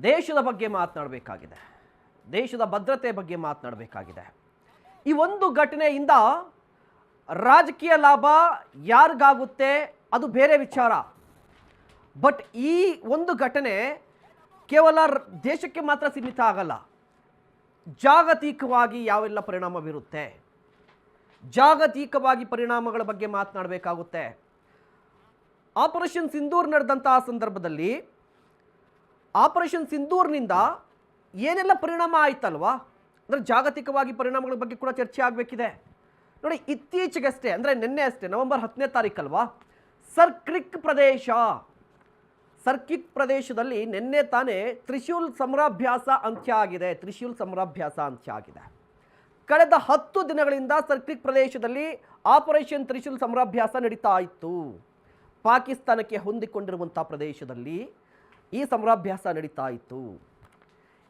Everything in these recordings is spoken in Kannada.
ದೇಶದ ಬಗ್ಗೆ ಮಾತನಾಡಬೇಕಾಗಿದೆ. ದೇಶದ ಭದ್ರತೆ ಬಗ್ಗೆ ಮಾತನಾಡಬೇಕಾಗಿದೆ. ಈ ಒಂದು ಘಟನೆಯಿಂದ ರಾಜಕೀಯ ಲಾಭ ಯಾರಿಗಾಗುತ್ತೆ ಅದು ಬೇರೆ ವಿಚಾರ. ಬಟ್ ಈ ಒಂದು ಘಟನೆ ಕೇವಲ ದೇಶಕ್ಕೆ ಮಾತ್ರ ಸೀಮಿತ ಆಗಲ್ಲ. ಜಾಗತಿಕವಾಗಿ ಯಾವೆಲ್ಲ ಪರಿಣಾಮ ಬೀರುತ್ತೆ? ಜಾಗತಿಕವಾಗಿ ಪರಿಣಾಮಗಳ ಬಗ್ಗೆ ಮಾತನಾಡಬೇಕಾಗುತ್ತೆ. ಆಪರೇಷನ್ ಸಿಂಧೂರ್ ನಡೆದಂತಹ ಸಂದರ್ಭದಲ್ಲಿ ಆಪರೇಷನ್ ಸಿಂಧೂರ್ನಿಂದ ಏನೆಲ್ಲ ಪರಿಣಾಮ ಆಯ್ತಲ್ವಾ? ಅಂದರೆ ಜಾಗತಿಕವಾಗಿ ಪರಿಣಾಮಗಳ ಬಗ್ಗೆ ಕೂಡ ಚರ್ಚೆ ಆಗಬೇಕಿದೆ. ನೋಡಿ, ಇತ್ತೀಚೆಗಷ್ಟೇ, ಅಂದರೆ ನಿನ್ನೆ ಅಷ್ಟೇ, ನವೆಂಬರ್ ಹತ್ತನೇ ತಾರೀಕಲ್ವಾ? ಸರ್ಕ್ರಿಕ್ ಪ್ರದೇಶ. ಸರ್ಕಿಕ್ ಪ್ರದೇಶದಲ್ಲಿ ನಿನ್ನೆ ತಾನೇ ತ್ರಿಶೂಲ್ ಸಮರಾಭ್ಯಾಸ ಅಂತ್ಯ ಆಗಿದೆ. ತ್ರಿಶೂಲ್ ಸಮರಾಭ್ಯಾಸ ಅಂತ್ಯ ಆಗಿದೆ. ಕಳೆದ ಹತ್ತು ದಿನಗಳಿಂದ ಸರ್ಕ್ರಿಕ್ ಪ್ರದೇಶದಲ್ಲಿ ಆಪರೇಷನ್ ತ್ರಿಶೂಲ್ ಸಮರಾಭ್ಯಾಸ ನಡೀತಾ ಇತ್ತು. ಪಾಕಿಸ್ತಾನಕ್ಕೆ ಹೊಂದಿಕೊಂಡಿರುವಂಥ ಪ್ರದೇಶದಲ್ಲಿ ಈ ಸಮರಾಭ್ಯಾಸ ನಡೀತಾ ಇತ್ತು.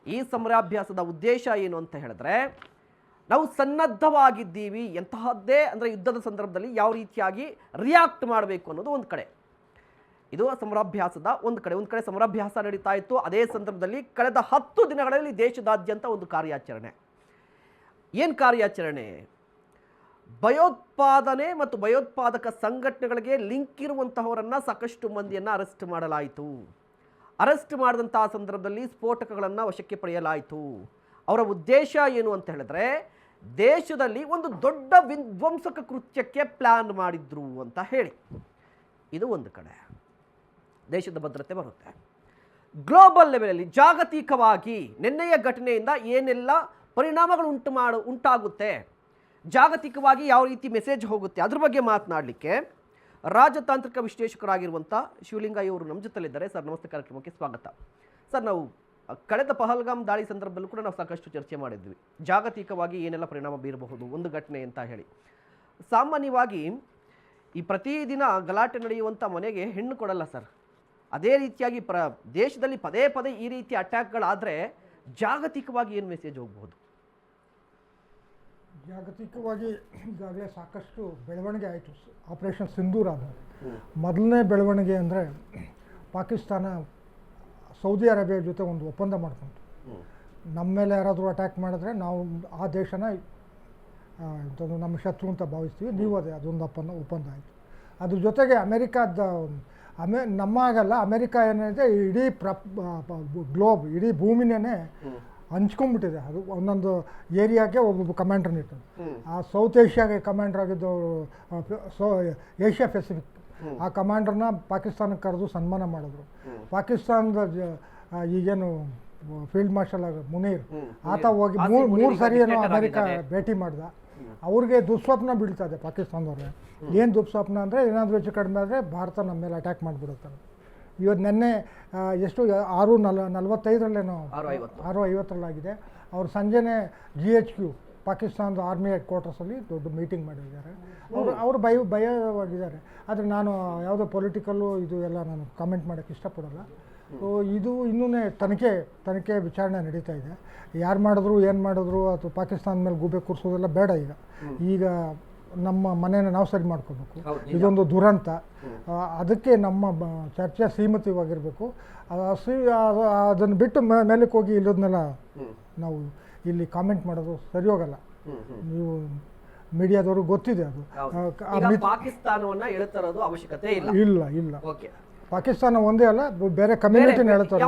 ಈ ಸಮರಾಭ್ಯಾಸದ ಉದ್ದೇಶ ಏನು ಅಂತ ಹೇಳಿದ್ರೆ, ನಾವು ಸನ್ನದ್ಧವಾಗಿದ್ದೀವಿ, ಎಂತಹದ್ದೇ ಅಂದರೆ ಯುದ್ಧದ ಸಂದರ್ಭದಲ್ಲಿ ಯಾವ ರೀತಿಯಾಗಿ ರಿಯಾಕ್ಟ್ ಮಾಡಬೇಕು ಅನ್ನೋದು ಒಂದು ಕಡೆ. ಇದು ಸಮರಾಭ್ಯಾಸದ ಒಂದು ಕಡೆ. ಒಂದು ಕಡೆ ಸಮರಾಭ್ಯಾಸ ನಡೀತಾ ಇತ್ತು. ಅದೇ ಸಂದರ್ಭದಲ್ಲಿ ಕಳೆದ ಹತ್ತು ದಿನಗಳಲ್ಲಿ ದೇಶದಾದ್ಯಂತ ಒಂದು ಕಾರ್ಯಾಚರಣೆ. ಏನು ಕಾರ್ಯಾಚರಣೆ? ಭಯೋತ್ಪಾದನೆ ಮತ್ತು ಭಯೋತ್ಪಾದಕ ಸಂಘಟನೆಗಳಿಗೆ ಲಿಂಕ್ ಇರುವಂತಹವರನ್ನು ಸಾಕಷ್ಟು ಮಂದಿಯನ್ನು ಅರೆಸ್ಟ್ ಮಾಡಲಾಯಿತು. ಅರೆಸ್ಟ್ ಮಾಡಿದಂತಹ ಸಂದರ್ಭದಲ್ಲಿ ಸ್ಫೋಟಕಗಳನ್ನು ವಶಕ್ಕೆ ಪಡೆಯಲಾಯಿತು. ಅವರ ಉದ್ದೇಶ ಏನು ಅಂತ ಹೇಳಿದ್ರೆ, ದೇಶದಲ್ಲಿ ಒಂದು ದೊಡ್ಡ ವಿಧ್ವಂಸಕ ಕೃತ್ಯಕ್ಕೆ ಪ್ಲ್ಯಾನ್ ಮಾಡಿದ್ರು ಅಂತ ಹೇಳಿ. ಇದು ಒಂದು ಕಡೆ. ದೇಶದ ಭದ್ರತೆ ಬರುತ್ತೆ. ಗ್ಲೋಬಲ್ ಲೆವೆಲಲ್ಲಿ ಜಾಗತಿಕವಾಗಿ ನಿನ್ನೆಯ ಘಟನೆಯಿಂದ ಏನೆಲ್ಲ ಪರಿಣಾಮಗಳು ಉಂಟು ಮಾಡು, ಉಂಟಾಗುತ್ತೆ? ಜಾಗತಿಕವಾಗಿ ಯಾವ ರೀತಿ ಮೆಸೇಜ್ ಹೋಗುತ್ತೆ? ಅದ್ರ ಬಗ್ಗೆ ಮಾತನಾಡಲಿಕ್ಕೆ ರಾಜತಾಂತ್ರಿಕ ವಿಶ್ಲೇಷಕರಾಗಿರುವಂಥ ಶಿವಲಿಂಗ ಅವರು ನಮ್ಮ ಜೊತೆಲಿದ್ದಾರೆ. ಸರ್, ನಮಸ್ತೆ. ಕಾರ್ಯಕ್ರಮಕ್ಕೆ ಸ್ವಾಗತ. ಸರ್, ನಾವು ಕಳೆದ ಪಹಲ್ಗಾಮ್ ದಾಳಿ ಸಂದರ್ಭದಲ್ಲೂ ಕೂಡ ನಾವು ಸಾಕಷ್ಟು ಚರ್ಚೆ ಮಾಡಿದ್ವಿ. ಜಾಗತಿಕವಾಗಿ ಏನೆಲ್ಲ ಪರಿಣಾಮ ಬೀರಬಹುದು, ಒಂದು ಘಟನೆ ಅಂತ ಹೇಳಿ. ಸಾಮಾನ್ಯವಾಗಿ ಈ ಪ್ರತಿದಿನ ಗಲಾಟೆ ನಡೆಯುವಂಥ ಮನೆಗೆ ಹೆಣ್ಣು ಕೊಡಲ್ಲ ಸರ್. ಅದೇ ರೀತಿಯಾಗಿ ಪ್ರ, ದೇಶದಲ್ಲಿ ಪದೇ ಪದೇ ಈ ರೀತಿ ಅಟ್ಯಾಕ್ಗಳಾದರೆ ಜಾಗತಿಕವಾಗಿ ಏನು ಮೆಸೇಜ್ ಹೋಗ್ಬೋದು ಜಾಗತಿಕವಾಗಿ ಈಗಾಗಲೇ ಸಾಕಷ್ಟು ಬೆಳವಣಿಗೆ ಆಯಿತು. ಆಪರೇಷನ್ ಸಿಂಧೂರ್ ಆದ ಮೊದಲನೇ ಬೆಳವಣಿಗೆ ಅಂದರೆ ಪಾಕಿಸ್ತಾನ ಸೌದಿ ಅರೇಬಿಯಾ ಜೊತೆ ಒಂದು ಒಪ್ಪಂದ ಮಾಡ್ಕೊಂತು. ನಮ್ಮ ಮೇಲೆ ಯಾರಾದರೂ ಅಟ್ಯಾಕ್ ಮಾಡಿದ್ರೆ ನಾವು ಆ ದೇಶನ ಇಂಥದ್ದು ನಮ್ಮ ಶತ್ರು ಅಂತ ಭಾವಿಸ್ತೀವಿ. ನೀವು ಅದೇ ಅದೊಂದು ಒಪ್ಪಂದ ಒಪ್ಪಂದ ಆಯಿತು. ಅದ್ರ ಜೊತೆಗೆ ಅಮೆರಿಕಾದ ಅಮೆ ನಮ್ಮ ಆಗಲ್ಲ ಅಮೆರಿಕ ಏನಿದೆ ಇಡೀ ಪ್ರ ಗ್ಲೋಬ್ ಇಡೀ ಭೂಮಿನೇ ಹಂಚ್ಕೊಂಡ್ಬಿಟ್ಟಿದೆ. ಅದು ಒಂದೊಂದು ಏರಿಯಾಗೆ ಒಬ್ಬೊಬ್ಬ ಕಮಾಂಡ್ರನ್ನ ಇರ್ತದೆ ಆ ಸೌತ್ ಏಷ್ಯಾಗೆ ಕಮಾಂಡರ್ ಆಗಿದ್ದವರು ಸೋ ಏಷ್ಯಾ ಪೆಸಿಫಿಕ್ ಆ ಕಮಾಂಡರ್ನ ಪಾಕಿಸ್ತಾನಕ್ಕೆ ಕರೆದು ಸನ್ಮಾನ ಮಾಡಿದ್ರು. ಪಾಕಿಸ್ತಾನದ ಜ- ಈಗೇನು ಫೀಲ್ಡ್ ಮಾರ್ಷಲ್ ಆಗ ಮುನೀರ್. ಆತ ಹೋಗಿ ಮೂರು ಮೂರು ಸರಿ ಏನೋ ಅಮೆರಿಕ. ಭೇಟಿ ಮಾಡ್ದ. ಅವ್ರಿಗೆ ದುಸ್ವಪ್ನ ಬೀಳ್ತದೆ ಪಾಕಿಸ್ತಾನದವ್ರಿಗೆ. ಏನು ದುಸ್ವಪ್ನ ಅಂದರೆ ಏನಾದರೂ ಹೆಚ್ಚು ಕಡಿಮೆ ಆದರೆ ಭಾರತ ನಮ್ಮ ಮೇಲೆ ಅಟ್ಯಾಕ್ ಮಾಡಿಬಿಡುತ್ತೆ ಇವತ್ತು ನಿನ್ನೆ ಎಷ್ಟು ಆರು ನಲ್ ನಲ್ವತ್ತೈದರಲ್ಲೇನೋ? ಆರು ಐವತ್ತು. ಆರು ಐವತ್ತರಲ್ಲಾಗಿದೆ. ಅವ್ರು ಸಂಜೆನೇ ಜಿ ಎಚ್ ಕ್ಯೂ ಪಾಕಿಸ್ತಾನದ ಆರ್ಮಿ ಹೆಡ್ ಕ್ವಾರ್ಟರ್ಸಲ್ಲಿ ದೊಡ್ಡ ಮೀಟಿಂಗ್ ಮಾಡಿದ್ದಾರೆ. ಅವರು ಅವರು ಭಯ ಭಯವಾಗಿದ್ದಾರೆ. ಆದರೆ ನಾನು ಯಾವುದೋ ಪೊಲಿಟಿಕಲ್ಲು ಇದು ಎಲ್ಲ ನಾನು ಕಾಮೆಂಟ್ ಮಾಡೋಕ್ಕೆ ಇಷ್ಟಪಡೋಲ್ಲ. ಸೊ ಇದು ಇನ್ನೂ ತನಿಖೆ ತನಿಖೆ ವಿಚಾರಣೆ ನಡೀತಾ ಇದೆ. ಯಾರು ಮಾಡಿದ್ರು ಏನು ಮಾಡಿದ್ರು ಅಥವಾ ಪಾಕಿಸ್ತಾನದ ಮೇಲೆ ಗೂಬೆ ಕೂರಿಸೋದೆಲ್ಲ ಬೇಡ ಈಗ. ಈಗ ನಮ್ಮ ಮನೆಯನ್ನು ನಾವು ಸರಿ ಮಾಡ್ಕೋಬೇಕು. ಇದೊಂದು ದುರಂತ. ಅದಕ್ಕೆ ನಮ್ಮ ಚರ್ಚೆ ಸೀಮಿತವಾಗಿರಬೇಕು. ಅದನ್ನು ಬಿಟ್ಟು ಮೇಲಕ್ಕೆ ಹೋಗಿ ಇಲ್ಲದನ್ನೆಲ್ಲ ನಾವು ಇಲ್ಲಿ ಕಾಮೆಂಟ್ ಮಾಡೋದು ಸರಿ ಹೋಗಲ್ಲ. ನೀವು ಮೀಡಿಯಾದವ್ರಿಗೆ ಗೊತ್ತಿದೆ ಅದು. ಪಾಕಿಸ್ತಾನವನ್ನು ಎಳ್ತರೋದು ಅವಶ್ಯಕತೆ ಇಲ್ಲ. ಇಲ್ಲ ಇಲ್ಲ. ಓಕೆ. ಪಾಕಿಸ್ತಾನ ಒಂದೇ ಅಲ್ಲ ಬೇರೆ ಕಮ್ಯುನಿಟಿನ ಹೇಳ್ತಾರೆ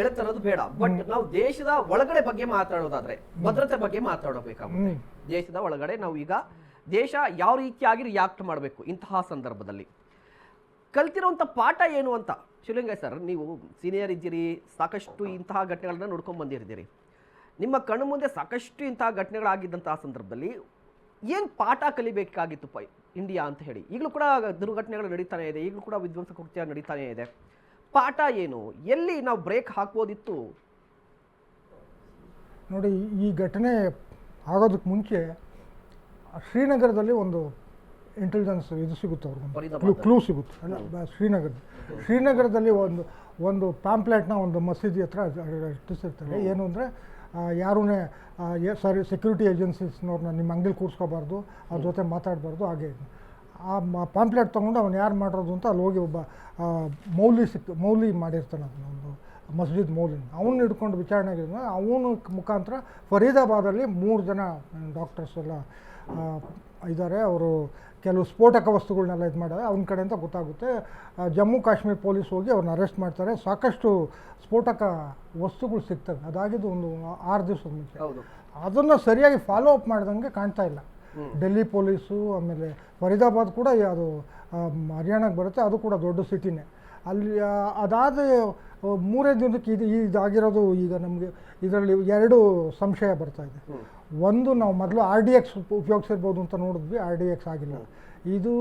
ಎಳೆತರೋದು. ಬೇಡ. ಬಟ್ ನಾವು ದೇಶದ ಒಳಗಡೆ ಬಗ್ಗೆ ಮಾತಾಡೋದಾದ್ರೆ ಭದ್ರತೆ ಬಗ್ಗೆ ಮಾತಾಡಬೇಕಾಗುತ್ತೆ. ದೇಶದ ಒಳಗಡೆ ನಾವು ಈಗ ದೇಶ ಯಾವ ರೀತಿಯಾಗಿ ರಿಯಾಕ್ಟ್ ಮಾಡಬೇಕು ಇಂತಹ ಸಂದರ್ಭದಲ್ಲಿ? ಕಲ್ತಿರುವಂಥ ಪಾಠ ಏನು ಅಂತ? ಶಿವಲಿಂಗ ಸರ್, ನೀವು ಸೀನಿಯರ್ ಇದ್ದೀರಿ, ಸಾಕಷ್ಟು ಇಂತಹ ಘಟನೆಗಳನ್ನ ನೋಡ್ಕೊಂಡು ಬಂದಿರ್ತೀರಿ ನಿಮ್ಮ ಕಣ್ಣು ಮುಂದೆ ಸಾಕಷ್ಟು ಇಂತಹ ಘಟನೆಗಳಾಗಿದ್ದಂತಹ ಸಂದರ್ಭದಲ್ಲಿ ಏನು ಪಾಠ ಕಲಿಬೇಕಾಗಿತ್ತು ಪ ಇಂಡಿಯಾ ಅಂತ ಹೇಳಿ? ಈಗಲೂ ಕೂಡ ದುರ್ಘಟನೆಗಳು ನಡೀತಾನೆ ಇದೆ, ಈಗಲೂ ಕೂಡ ವಿಧ್ವಂಸ ಕೃತ್ಯ ನಡೀತಾನೆ ಇದೆ. ಪಾಠ ಏನು? ಎಲ್ಲಿ ನಾವು ಬ್ರೇಕ್ ಹಾಕ್ಬೋದಿತ್ತು? ನೋಡಿ, ಈ ಘಟನೆ ಆಗೋದಕ್ಕೆ ಮುಂಚೆ ಶ್ರೀನಗರದಲ್ಲಿ ಒಂದು ಇಂಟೆಲಿಜೆನ್ಸ್ ಇದು ಸಿಗುತ್ತೆ ಫರೀದಾಬಾದ್ ಕ್ಲೂ ಕ್ಲೂ ಸಿಗುತ್ತೆ. ಅಲ್ಲ ಶ್ರೀನಗರ. ಶ್ರೀನಗರದಲ್ಲಿ ಒಂದು ಒಂದು ಪ್ಯಾಂಪ್ಲೆಟ್ನ ಒಂದು ಮಸೀದಿ ಹತ್ರ ಅಂಟಿಸಿರ್ತಾರೆ ಏನು ಅಂದರೆ ಯಾರೂ ಸಾರಿ ಸೆಕ್ಯೂರಿಟಿ ಏಜೆನ್ಸೀಸ್ನವ್ರನ್ನ ನಿಮ್ಮ ಅಂಗಡಿಲಿ ಕೂರಿಸ್ಕೋಬಾರ್ದು ಅವ್ರ ಜೊತೆ ಮಾತಾಡಬಾರ್ದು ಹಾಗೆ. ಆ ಪಾಂಪ್ಲೆಟ್ ತೊಗೊಂಡು ಅವ್ನು ಯಾರು ಮಾಡಿರೋದು ಅಂತ ಅಲ್ಲಿ ಹೋಗಿ ಒಬ್ಬ ಮೌಲಿ ಸಿಕ್ ಮೌಲಿ ಮಾಡಿರ್ತಾನೆ ಅದನ್ನ ಒಂದು. ಮಸ್ಜಿದ್ ಮೌಲಿನ್. ಅವನ್ನ ಹಿಡ್ಕೊಂಡು ವಿಚಾರಣೆಗಿದ್ದ ಅವನ ಮುಖಾಂತರ ಫರೀದಾಬಾದಲ್ಲಿ ಮೂರು ಜನ ಡಾಕ್ಟರ್ಸ್ ಎಲ್ಲ ಇದ್ದಾರೆ ಅವರು ಕೆಲವು ಸ್ಫೋಟಕ ವಸ್ತುಗಳನ್ನೆಲ್ಲ ಇದು ಮಾಡಿದ್ರೆ. ಅವನ ಕಡೆಯಿಂದ ಗೊತ್ತಾಗುತ್ತೆ. ಆ, ಜಮ್ಮು ಕಾಶ್ಮೀರ ಪೊಲೀಸ್ ಹೋಗಿ ಅವ್ರನ್ನ ಅರೆಸ್ಟ್ ಮಾಡ್ತಾರೆ. ಸಾಕಷ್ಟು ಸ್ಫೋಟಕ ವಸ್ತುಗಳು ಸಿಗ್ತವೆ. ಅದಾಗಿದ್ದು ಒಂದು ಆರು ದಿವಸದ ಮುಂಚೆ. ಅದನ್ನು ಸರಿಯಾಗಿ ಫಾಲೋ ಅಪ್ ಮಾಡ್ದಂಗೆ ಕಾಣ್ತಾ ಇಲ್ಲ. ಡೆಲ್ಲಿ ಪೊಲೀಸು ಆಮೇಲೆ ಫರೀದಾಬಾದ್ ಕೂಡ ಅದು ಹರಿಯಾಣಕ್ಕೆ ಬರುತ್ತೆ. ಅದು ಕೂಡ ದೊಡ್ಡ ಸಿಟಿನೇ. ಅಲ್ಲಿ ಅದಾದ ಮೂರೇ ದಿನಕ್ಕೆ ಇದು ಇದಾಗಿರೋದು ಈಗ ನಮಗೆ ಇದರಲ್ಲಿ ಎರಡು ಸಂಶಯ ಬರ್ತಾ ಇದೆ. ಒಂದು ನಾವು ಮೊದಲು ಆರ್ ಡಿ ಎಕ್ಸ್ ಉಪಯೋಗಿಸಿರ್ಬೋದು ಅಂತ ನೋಡಿದ್ವಿ ಆರ್ ಡಿ ಎಕ್ಸ್ ಆಗಿಲ್ಲ. ಇದು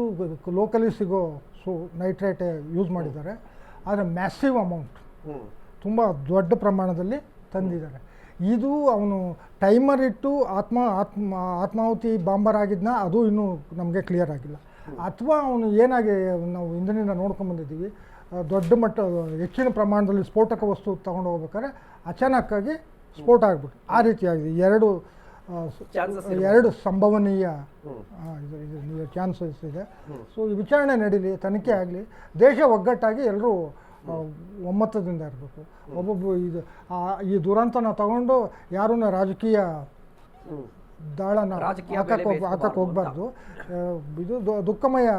ಲೋಕಲಿ ಸಿಗೋ ಸೊ ನೈಟ್ರೇಟ್ ಯೂಸ್ ಮಾಡಿದ್ದಾರೆ. ಆದರೆ ಮ್ಯಾಸಿವ್ ಅಮೌಂಟ್ ತುಂಬ ದೊಡ್ಡ ಪ್ರಮಾಣದಲ್ಲಿ ತಂದಿದ್ದಾರೆ. ಇದು ಅವನು ಟೈಮರ್ ಇಟ್ಟು ಆತ್ಮ ಆತ್ಮ ಆತ್ಮಾಹುತಿ ಬಾಂಬರ್ ಆಗಿದ್ನ ಅದು ಇನ್ನೂ ನಮಗೆ ಕ್ಲಿಯರ್ ಆಗಿಲ್ಲ. ಅಥವಾ ಅವನು ಏನಾಗಿ ನಾವು ಹಿಂದಿನಿಂದ ನೋಡ್ಕೊಂಡ್ಬಂದಿದ್ದೀವಿ ದೊಡ್ಡ ಮಟ್ಟ ಹೆಚ್ಚಿನ ಪ್ರಮಾಣದಲ್ಲಿ ಸ್ಫೋಟಕ ವಸ್ತು ತಗೊಂಡು ಹೋಗ್ಬೇಕಾದ್ರೆ ಅಚಾನಕ್ಕಾಗಿ ಸ್ಫೋಟ ಆಗ್ಬಿಟ್ಟು ಆ ರೀತಿಯಾಗಿದೆ. ಎರಡು ಎರಡು ಸಂಭವನೀಯ ಚಾನ್ಸಸ್ ಇದೆ ಸೊ ಈ ವಿಚಾರಣೆ ನಡೀಲಿ ತನಿಖೆ ಆಗಲಿ ದೇಶ ಒಗ್ಗಟ್ಟಾಗಿ ಎಲ್ಲರೂ ಒಮ್ಮತದಿಂದ ಇರಬೇಕು. ಒಬ್ಬೊಬ್ಬ ಇದು ಈ ದುರಂತನ ತಗೊಂಡು ಯಾರನ್ನ ರಾಜಕೀಯ ದಾಳನ ಹಾಕಕ್ಕೆ ಹೋಗ್ಬಾರ್ದು. ಇದು ದುಃಖಮಯ